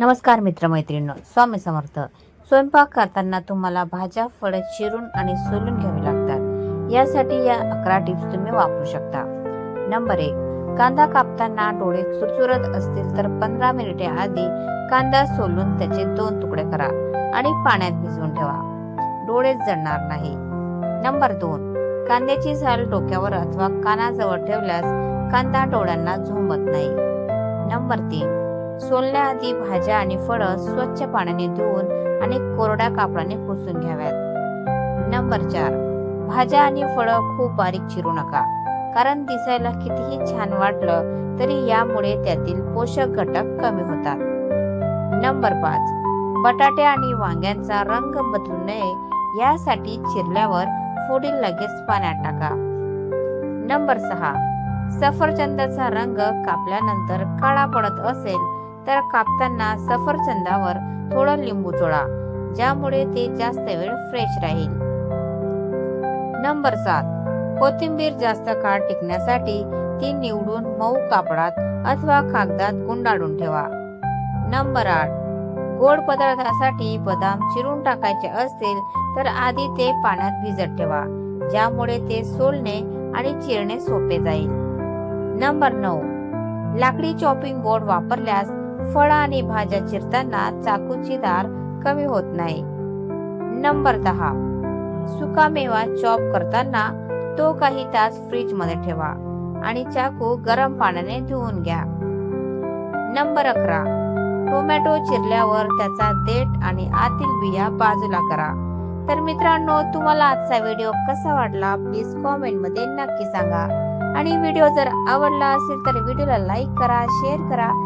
नमस्कार मित्रमैत्रिणींनो स्वामी समर्थ. स्वयंपाक करताना तुम्हाला भाज्या फळं चिरून आणि सोलून घ्यावी लागतात. यासाठी या अकरा टिप्स तुम्ही वापरू शकता. नंबर एक कांदा कापताना डोळे चुरचुरत असतील तर पंधरा मिनिटे आधी कांदा सोलून त्याचे दोन तुकडे करा आणि पाण्यात भिजवून ठेवा. डोळे जळणार नाही. नंबर दोन कांद्याची साल डोक्यावर अथवा कानाजवळ ठेवल्यास कांदा डोळ्यांना झोंबत नाही. नंबर तीन सोलण्याआधी भाज्या आणि फळं स्वच्छ पाण्याने धुवून आणि कोरड्या कापडाने पुसून घ्याव्यात. नंबर चार. भाज्या आणि फळं खूप बारीक चिरू नका कारण दिसायला कितीही छान वाटलं तरी यामुळे त्यातील पोषक घटक कमी होतात. नंबर पाच. बटाटे आणि वांग्यांचा रंग बदलू नये यासाठी चिरल्यावर फोडी लगेच पाण्यात टाका. नंबर सहा. सफरचंदाचा रंग कापल्यानंतर काळा पडत असेल तर कापताना सफरचंदावर थोडं लिंबू चोळा ज्यामुळे ते जास्त वेळ फ्रेश राहील. नंबर सात. कोथिंबीर जास्त काळ टिकण्यासाठी ती निवडून मऊ कापडात अथवा कागदात गुंडाळून ठेवा. नंबर आठ. गोड पदार्थासाठी बदाम चिरून टाकायचे असतील तर आधी ते पाण्यात भिजत ठेवा ज्यामुळे ते सोलणे आणि चिरणे सोपे जाईल. नंबर नऊ. लाकडी चॉपिंग बोर्ड वापरल्यास फळं आणि भाज्या चिरताना चाकूची धार कमी होत नाही. नंबर दहा. सुका मेवा चॉप करताना तो काही तास फ्रीजमध्ये ठेवा आणि चाकू गरम पाण्याने धुवून घ्या. नंबर अकरा. टोमॅटो चिरल्यावर त्याचा देठ आणि आतील बिया बाजूला करा. तर मित्रांनो तुम्हाला आजचा व्हिडिओ कसा वाटला प्लीज कॉमेंटमध्ये नक्की सांगा. आणि व्हिडिओ जर आवडला असेल तर व्हिडिओला लाईक करा शेअर करा